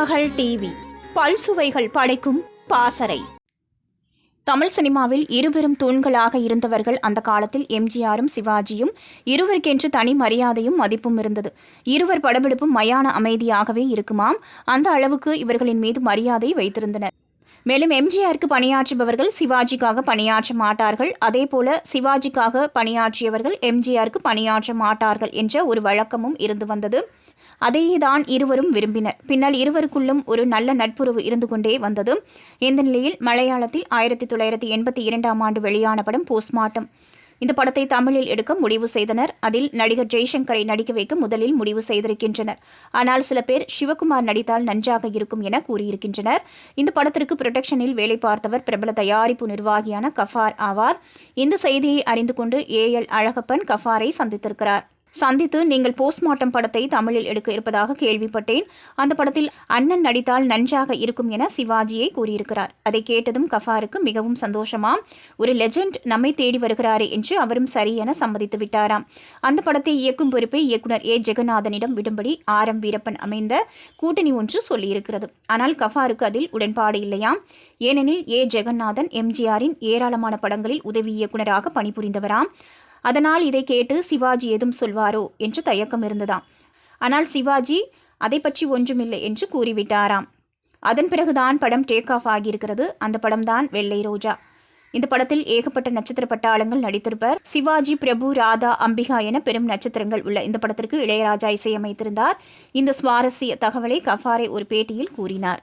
மகள் டிவி. பல்சுவைகள் படைக்கும் பாசறை. தமிழ் சினிமாவில் இருபெரும் தூண்களாக இருந்தவர்கள் அந்த காலத்தில் எம்ஜிஆரும் சிவாஜியும் இருவருக்கென்று தனி மரியாதையும் மதிப்பும் இருந்தது. இருவர் படப்பிடிப்பும் மயான அமைதியாகவே இருக்குமாம். அந்த அளவுக்கு இவர்களின் மீது மரியாதை வைத்திருந்தனர். மேலும் எம்ஜிஆருக்கு பணியாற்றுபவர்கள் சிவாஜிக்காக பணியாற்ற மாட்டார்கள். அதேபோல சிவாஜிக்காக பணியாற்றியவர்கள் எம்ஜிஆருக்கு பணியாற்ற மாட்டார்கள் என்ற ஒரு வழக்கமும் இருந்து வந்தது. அதையே தான் இருவரும் விரும்பினர். பின்னால் இருவருக்குள்ளும் ஒரு நல்ல நட்புறவு இருந்து கொண்டே வந்தது. இந்த நிலையில் மலையாளத்தில் ஆயிரத்தி தொள்ளாயிரத்தி எண்பத்தி இரண்டாம் ஆண்டு வெளியான படம் போஸ்ட்மார்ட்டம். இந்த படத்தை தமிழில் எடுக்க முடிவு செய்தனர். அதில் நடிகர் ஜெய்சங்கரை நடிக்க வைக்க முதலில் முடிவு செய்திருக்கின்றனர். ஆனால் சில பேர் சிவகுமார் நடித்தால் நன்றாக இருக்கும் என கூறியிருக்கின்றனர். இந்த படத்திற்கு புரொடக்ஷனில் வேலை பார்த்தவர் பிரபல தயாரிப்பு நிர்வாகியான கஃபார் ஆவார். இந்த செய்தியை அறிந்து கொண்டு ஏ எல் அழகப்பன் கஃபாரை சந்தித்திருக்கிறார். சந்தித்து நீங்கள் போஸ்ட்மார்ட்டம் படத்தை தமிழில் எடுக்க இருப்பதாக கேள்விப்பட்டேன். அந்த படத்தில் அண்ணன் நடித்தால் நன்றாக இருக்கும் என சிவாஜியை கூறியிருக்கிறார். அதை கேட்டதும் கஃபாருக்கு மிகவும் சந்தோஷமாம். ஒரு லெஜெண்ட் நம்மை தேடி வருகிறாரே என்று அவரும் சரி என சம்மதித்து விட்டாராம். அந்த படத்தை இயக்கும் பொறுப்பை இயக்குனர் ஏ. ஜெகநாதனிடம் விடும்படி ஆர். எம். வீரப்பன் அமைந்த கூட்டணி ஒன்று சொல்லியிருக்கிறது. ஆனால் கஃபாருக்கு அதில் உடன்பாடு இல்லையாம். ஏனெனில் ஏ. ஜெகநாதன் எம்ஜிஆரின் ஏராளமான படங்களில் உதவி இயக்குனராக பணிபுரிந்தவராம். அதனால் இதை கேட்டு சிவாஜி எதுவும் சொல்வாரோ என்று தயக்கம் இருந்ததாம். ஆனால் சிவாஜி அதை பற்றி ஒன்றுமில்லை என்று கூறிவிட்டாராம். அதன் பிறகுதான் படம் டேக் ஆஃப் ஆகியிருக்கிறது. அந்த படம்தான் வெள்ளை ரோஜா. இந்த படத்தில் ஏகப்பட்ட நட்சத்திர பட்டாளங்கள் நடித்திருப்பர் சிவாஜி பிரபு ராதா அம்பிகா என பெரும் நட்சத்திரங்கள் உள்ள இந்த படத்திற்கு இளையராஜா இசையமைத்திருந்தார். இந்த சுவாரஸ்ய தகவலை கஃபாரை ஒரு பேட்டியில் கூறினார்.